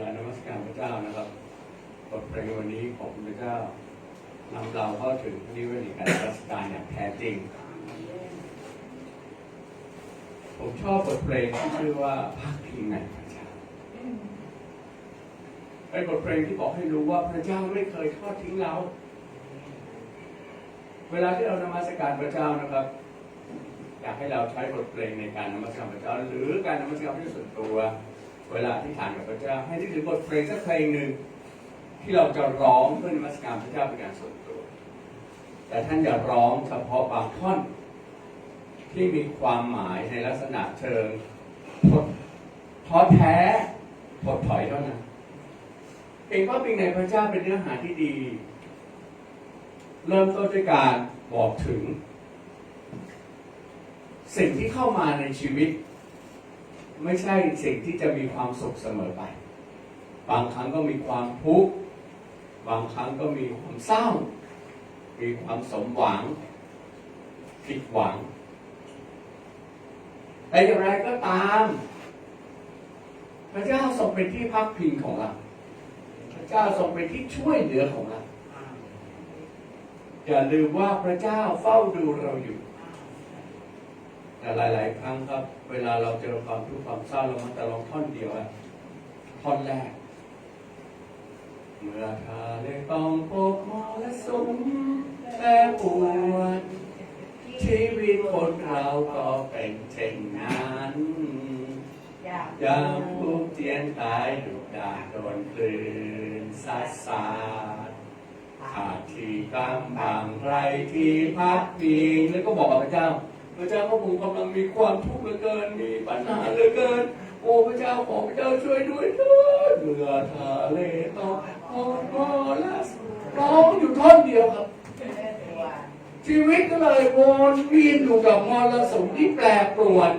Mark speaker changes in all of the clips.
Speaker 1: ลานมัสการพระเจ้านะครับบทเพลงวันนี้ของพระเจ้านำเราเข้าถึงนิเวศแห่งการนมัสการอย่างแท้จริง ผมชอบบทเพลงที่ชื่อว่าพักพิงในพระเจ้าเป็นบทเพลงที่บอกให้รู้ว่าพระเจ้าไม่เคยทอดทิ้งเรา เวลาที่เรานมัสการพระเจ้านะครับอยากให้เราใช้บทเพลงในการนมัสการพระเจ้าหรือการนมัสการพระเจ้าส่วนตัว เวลาที่ฐานกับพระเจ้า ให้นึกถึงบทเพลงสักเพลงหนึ่งที่เราจะร้องเพื่อนมัสการพระเจ้าเป็นการส่วนตัว แต่ท่านอย่าร้องเฉพาะบางท่อน ที่มีความหมายในลักษณะเชิงทดท้อแท้ถดถอยเท่านั้นเพลงพระปิงในพระเจ้าเป็นเนื้อหาที่ดี เริ่มต้นด้วยการบอกถึง สิ่งที่เข้ามาในชีวิต ไม่ใช่สิ่งที่จะมีความสุขเสมอไป บางครั้งก็มีความทุกข์บางครั้งก็มีความเศร้า มีความสมหวัง ผิดหวัง แต่อย่างไรก็ตาม พระเจ้าทรงเป็นที่พักพิงของเรา พระเจ้าทรงเป็นที่ช่วยเหลือของเรา อย่าลืมว่าพระเจ้าเฝ้าดูเราอยู่ แต่หลาย ๆ ครั้งครับ เวลาเราเจอความทุกข์ความเศร้าเรามันจะลองท่อนเดียวอะท่อนแรก เมื่อทาเลต้องพบมรสุมแปรปวนชีวิตคนเราก็เป็นเช่นนั้นยามทุกเจียนตายดุดาโดนคลื่นซัดสาดขาดที่กำบังไรที่พักพิงแล้วก็บอกกับพระเจ้า พระเจ้าพระผมกำลังมีความทุกข์เหลือเกิน มีปัญหาเหลือเกิน โอ้พระเจ้าขอพระเจ้าช่วยด้วยเถิดเมื่อทะเลต้องพอมอลัสร้องอยู่ท่อนเดียวครับ ชีวิตก็เลยวนเวียนอยู่กับมรสุมที่แปรปรวน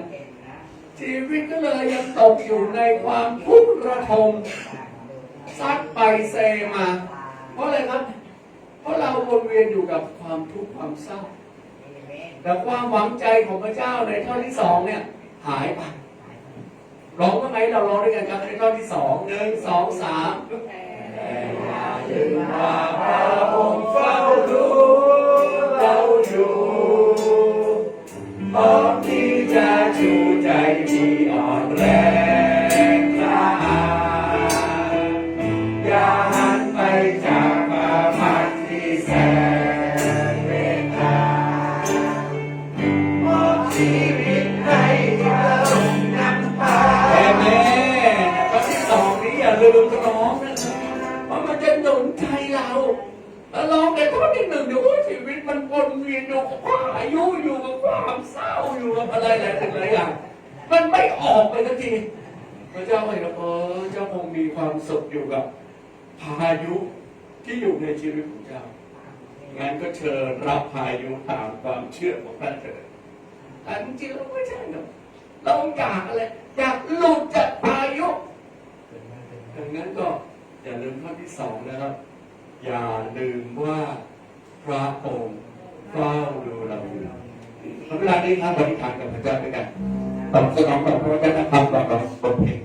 Speaker 1: ชีวิตก็เลยยังตกอยู่ในความทุกข์ระทมซัดไปเซมา เพราะอะไรครับ เพราะเราวนเวียนอยู่กับความทุกข์ความเศร้า แต่ความหวังใจของพระเจ้าในท่อนที่สองเนี่ย หายไปร้องว่าไงเราร้องด้วยกันครับในท่อนที่สองหนึ่งสองสามแต่ถึงว่าพระ เราแล้วร้องในท่อนที่หนึ่งเดี๋ยวชีวิตมันวนเวียนอยู่กับความอายุอยู่กับความเศร้าอยู่กับอะไรหลายสิ่งหลายอย่างมันไม่ออกไปสักทีพระเจ้าเห็นว่าเออเจ้าคงมีความสุขอยู่กับพายุที่อยู่ในชีวิตของเจ้างั้นก็เชิญรับพายุตามความเชื่อของท่านเถิดแต่จริงเราไม่ใช่หรอกเราอยากอะไรอยากหลุดจากพายุดังนั้นก็อย่าลืมข้อที่สองนะครับ อย่าลืมว่าพระองค์เฝ้าดูเราอยู่เวลานี้ครับบริการกับพระเจ้าด้วยกันตอบสนองต่อพระเจ้านะครับต่อกับบเพลงตอนนี้